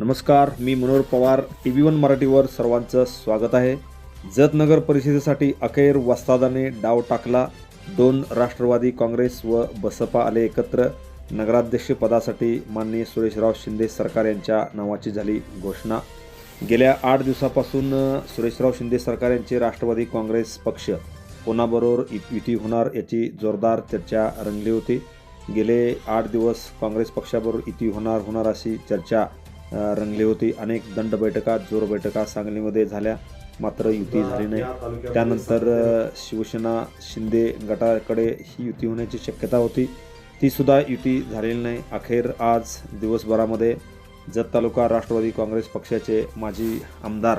नमस्कार मी Manohar Pawar T V one मराठीवर सर्वांचं स्वागत आहे. जत नगर परिषदेसाठी अखेर वस्तादाने डाव टाकला. दोन राष्ट्रवादी काँग्रेस व बसपा आले एकत्र. नगराध्यक्षपदासाठी माननीय सुरेशराव शिंदे सरकार यांच्या नावाची झाली घोषणा. गेल्या आठ दिवसापासून सुरेशराव शिंदे सरकार यांचे राष्ट्रवादी काँग्रेस पक्ष कोणाबरोबर युती होणार याची जोरदार चर्चा रंगली होती. गेले आठ दिवस काँग्रेस पक्षाबरोबर युती होणार होणार अशी चर्चा रंगली होती. अनेक दंड बैठका जोर बैठका सांगलीमध्ये झाल्या. मात्र युती झाली नाही. त्यानंतर शिवसेना शिंदे गटाकडे ही युती होण्याची शक्यता होती. ती सुद्धा युती झालेली नाही. अखेर आज दिवसभरामध्ये जत तालुका राष्ट्रवादी काँग्रेस पक्षाचे माजी आमदार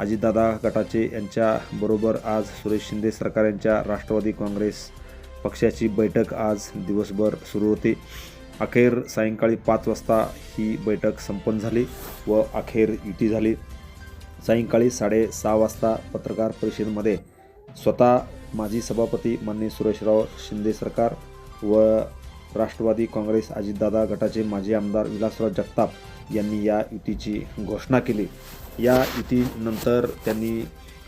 अजितदादा गटाचे यांच्याबरोबर आज सुरेश शिंदे सरकार यांच्या राष्ट्रवादी काँग्रेस पक्षाची बैठक आज दिवसभर सुरू होती. अखेर सायंकाळी पाच वाजता ही बैठक संपन्न झाली व अखेर युती झाली. सायंकाळी साडेसहा वाजता पत्रकार परिषदेमध्ये स्वतः माजी सभापती माननीय सुरेशराव शिंदे सरकार व राष्ट्रवादी काँग्रेस अजितदादा गटाचे माजी आमदार विलासराव जगताप यांनी या युतीची घोषणा केली. या युतीनंतर त्यांनी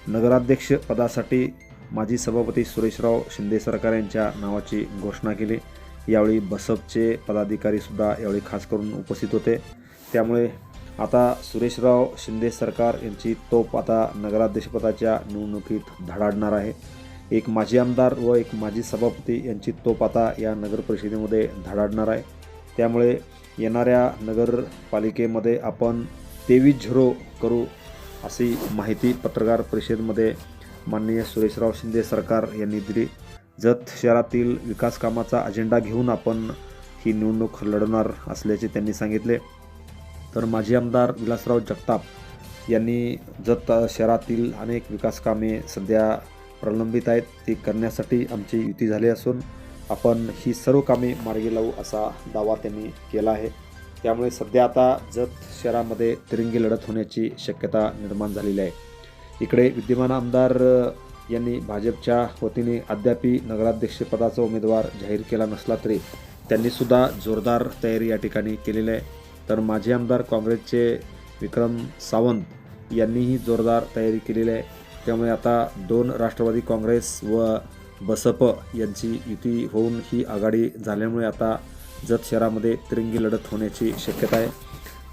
नगराध्यक्ष पदासाठी माजी सभापती सुरेशराव शिंदे सरकार यांच्या नावाची घोषणा केली. यावेळी बसपचे पदाधिकारीसुद्धा यावेळी खास करून उपस्थित होते. त्यामुळे आता सुरेशराव शिंदे सरकार यांची तोप आता नगराध्यक्षपदाच्या निवडणुकीत धडाडणार आहे. एक माजी आमदार व एक माजी सभापती यांची तोप आता या नगर परिषदेमध्ये धडाडणार आहे. त्यामुळे येणाऱ्या नगरपालिकेमध्ये आपण तेवीस झिरो करू अशी माहिती पत्रकार परिषदेमध्ये माननीय सुरेशराव शिंदे सरकार यांनी दिली. जत शहरातील विकास कामाचा अजेंडा घेऊन आपण ही निवडणूक लढवणार असल्याचे त्यांनी सांगितले. तर माजी आमदार विलासराव जगताप यांनी जत शहरातील अनेक विकास कामे सध्या प्रलंबित आहेत. ती करण्यासाठी आमची युती झाली असून आपण ही सर्व कामे मार्गी लावू असा दावा त्यांनी केला आहे. त्यामुळे सध्या आता जत शहरामध्ये तिरंगी लढत होण्याची शक्यता निर्माण झालेली आहे. इकडे विद्यमान आमदार यांनी भाजपच्या वतीने अद्यापी नगराध्यक्षपदाचा उमेदवार जाहीर केला नसला तरी त्यांनीसुद्धा जोरदार तयारी या ठिकाणी केलेली आहे. तर माजी आमदार काँग्रेसचे विक्रम सावंत यांनीही जोरदार तयारी केलेली आहे. त्यामुळे आता दोन राष्ट्रवादी काँग्रेस व बसप यांची युती होऊन ही आघाडी झाल्यामुळे आता जत शहरामध्ये तिरंगी लढत होण्याची शक्यता आहे.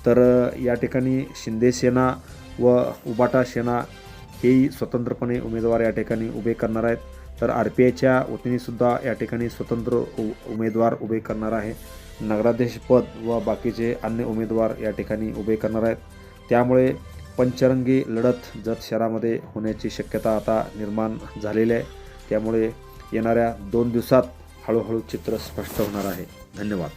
तर या ठिकाणी शिंदे सेना व उबाटा सेना हेही स्वतंत्रपणे उमेदवार या ठिकाणी उभे करणार आहेत. तर आर पी आयच्या वतीने सुद्धा या ठिकाणी स्वतंत्र उ उमेदवार उभे करणार आहे. नगराध्यक्षपद व बाकीचे अन्य उमेदवार या ठिकाणी उभे करणार आहेत. त्यामुळे पंचरंगी लढत जत शहरामध्ये होण्याची शक्यता आता निर्माण झालेली आहे. त्यामुळे येणाऱ्या दोन दिवसात हळूहळू चित्र स्पष्ट होणार आहे. धन्यवाद.